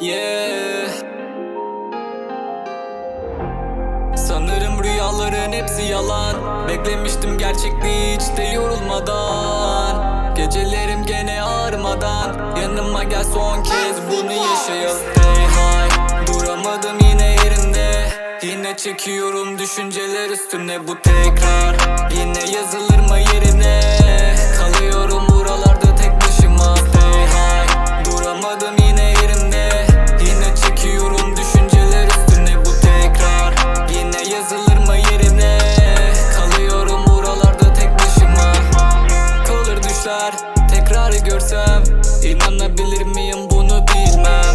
Yeah. Sanırım rüyaların hepsi yalan. Beklemiştim gerçekliği hiç de yorulmadan. Gecelerim gene ağrımadan. Yanıma gel son kez bunu yaşayalım. Hey hay. Duramadım yine yerimde Yine çekiyorum düşünceler üstüne bu tekrar. Yine İnanabilir miyim bunu bilmem.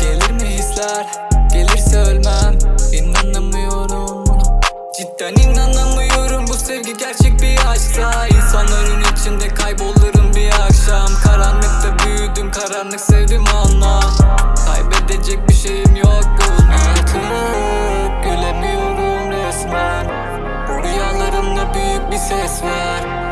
Gelir mi hisler? Gelirse ölmem. İnanamıyorum buna. Cidden inanamıyorum. Bu sevgi gerçek bir aşksa. İnsanların içinde kaybolurum bir akşam. Karanlıkta büyüdüm. Karanlık sevdim anla Kaybedecek bir şeyim yok Artık gülemiyorum resmen. Bu rüyalarımda büyük bir ses var